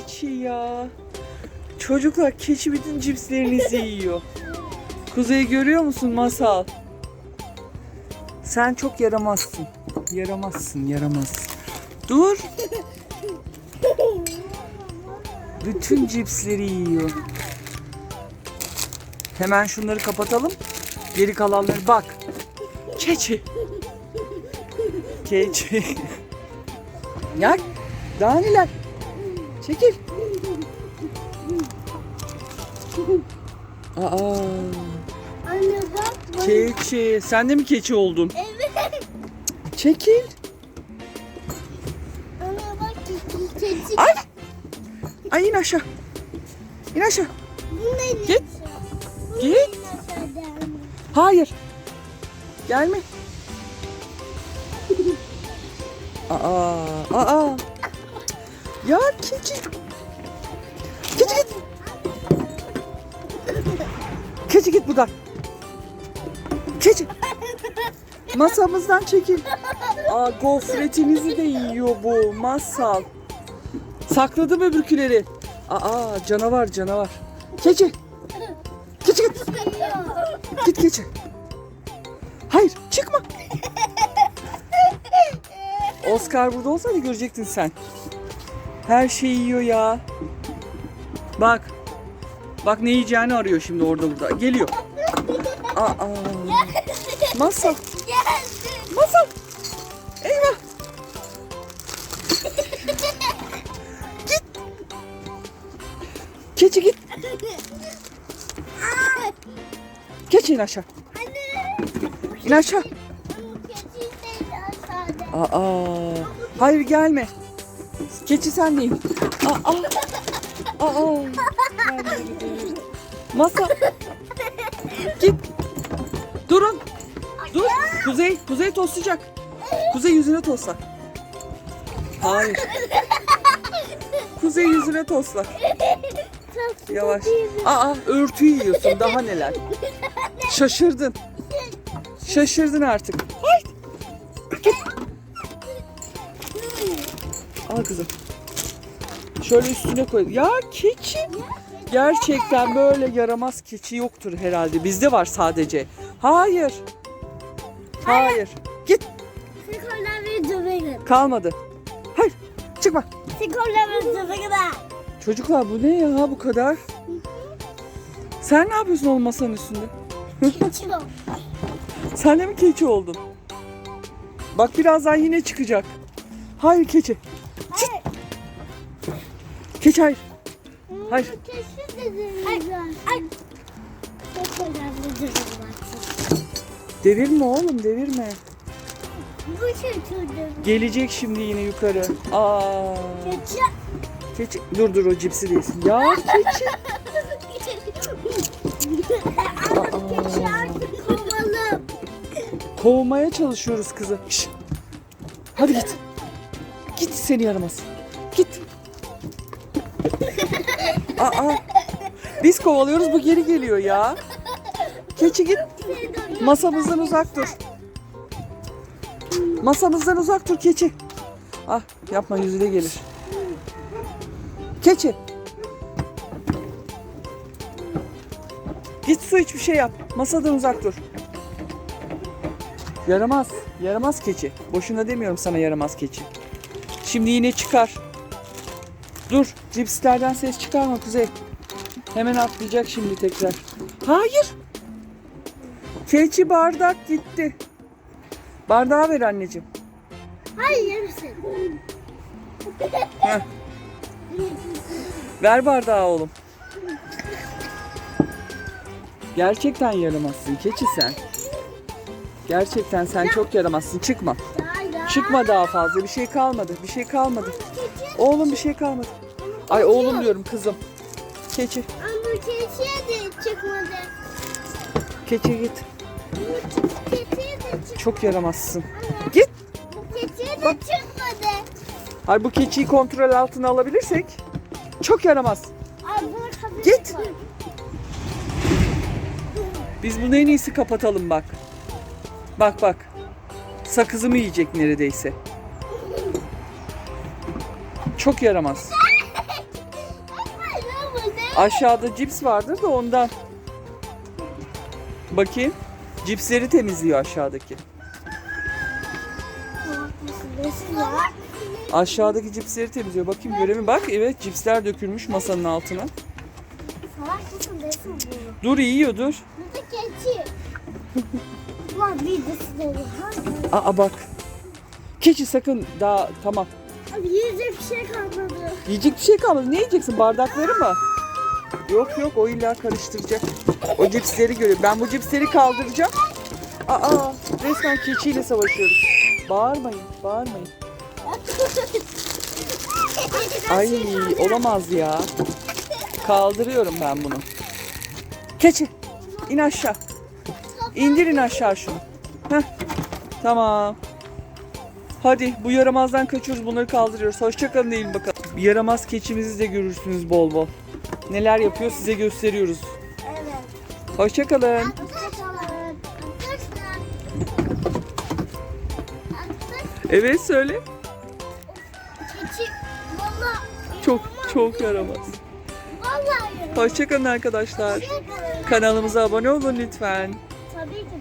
keçi ya. Çocuklar keçi bütün cipslerinizi yiyor. Kuzey görüyor musun masal? Sen çok yaramazsın. Yaramazsın, yaramazsın. Dur. Bütün cipsleri yiyor. Hemen şunları kapatalım. Geri kalanları bak. Keçi. Keçi. Gel. Daha neler? Çekil. Aa, Anne bak. keçi. Sen de mi keçi oldun? Evet. Çekil. Anne bak. Keçi. Ay. Ay in aşağı. İn aşağı. Bu ne? Git. Git. Hayır. Gelme. Aa, aa. Ya keçi. Keçi git. Keçi git buradan. Keçi. Masamızdan çekil. Aa, gofretinizi de yiyor bu masal. Sakladım öbürküleri. Aa, canavar canavar. Keçi. Keçi git. Git keçi. Hayır çıkma. Oscar burada olsaydı görecektin sen. Her şeyi yiyor ya. Bak. Bak ne yiyeceğini arıyor şimdi orada burada. Geliyor. Aa. Masal. Masal. Eyvah. Git. Keçi git. Geç in aşağı. İn aşağı. Aa. Hayır gelme. Keçi sen değil. Aa. Aa. Masa. Git. Durun. Dur. Kuzey. Kuzey toslayacak. Kuzey yüzüne tosla. Hayır. Kuzey yüzüne tosla. Yavaş. Aa örtüyü yiyorsun. Daha neler. Şaşırdın. Şaşırdın artık. Git. Al kızım. Şöyle üstüne koy. Ya keçi. Gerçekten böyle yaramaz keçi yoktur herhalde. Bizde var sadece. Hayır. Hayır. Git. Sikorlar ve. Kalmadı. Hayır. Çıkma. Sikorlar ve cıvıkın. Çocuklar bu ne ya bu kadar? Sen ne yapıyorsun oğlum masanın üstünde? Keçi. Sen de mi keçi oldun? Bak birazdan yine çıkacak. Hayır keçi. Hayır. Keçi hayır. Hayır. Keçi dedim. Ay. Cıvıkın. Devirme oğlum devirme. Bu çocuğum. Gelecek şimdi yine yukarı. Aa. Keçi. Keçi. Dur dur o cipsi değilsin. Ya keçi. Keçi artık kovalım. Kovmaya çalışıyoruz kızı. Şş. Hadi git. Git seni yaramaz. Git. Aa. Biz kovalıyoruz bu geri geliyor ya. Keçi git. Masamızdan uzak dur. Masamızdan uzak dur keçi. Ah yapma yüzüne gelir. Keçi. Git su iç bir şey yap. Masadan uzak dur. Yaramaz. Yaramaz keçi. Boşuna demiyorum sana yaramaz keçi. Şimdi yine çıkar. Dur. Cipslerden ses çıkarma Kuzey. Hemen atlayacak şimdi tekrar. Hayır. Keçi bardak gitti. Bardağı ver anneciğim. Hayır yersin. Heh. Ver bardağı oğlum. Gerçekten yaramazsın keçi sen. Gerçekten sen çok yaramazsın. Çıkma. Çıkma daha fazla. Bir şey kalmadı. Bir şey kalmadı. Oğlum bir şey kalmadı. Ay oğlum diyorum kızım. Keçi. Ama bu keçiye de çıkmadı. Keçi git. Bu keçiye de çıkmadı. Çok yaramazsın. Git. Bu keçiye de Bak. çıkmadı. Ay bu keçiyi kontrol altına alabilirsek çok yaramaz. Ay kafası Git. Biz bunu en iyisi kapatalım bak. Bak bak. Sakızımı yiyecek neredeyse. Çok yaramaz. Aşağıda cips vardır da ondan. Bakayım. Cipsleri temizliyor aşağıdaki. Aşağıdaki cipsleri temizliyor. Bakayım göremi bak. Evet cipsler dökülmüş masanın altına. Dur yiyor dur. Aa bak. Keçi sakın daha tamam. Abi yiyecek bir şey kalmadı. Yiyecek bir şey kalmadı. Ne yiyeceksin? Bardakları mı? Yok yok o illa karıştıracak. O cipsleri görüyor. Ben bu cipsleri kaldıracağım. Aa resmen keçiyle savaşıyoruz. Bağırmayın, bağırmayın. Ay olamaz ya. Kaldırıyorum ben bunu. Keçi in aşağı. İndirin aşağı şunu. Heh. Tamam. Hadi bu yaramazdan kaçıyoruz bunları kaldırıyoruz. Hoşçakalın değil bakalım. Yaramaz keçimizi de görürsünüz bol bol. Neler yapıyor size gösteriyoruz. Evet. Hoşçakalın. Arkadaşlar. Evet söyle. Keçi. Valla. Çok çok yaramaz. Vallahi. Hoşçakalın arkadaşlar. Kanalımıza abone olun lütfen. Tabii ki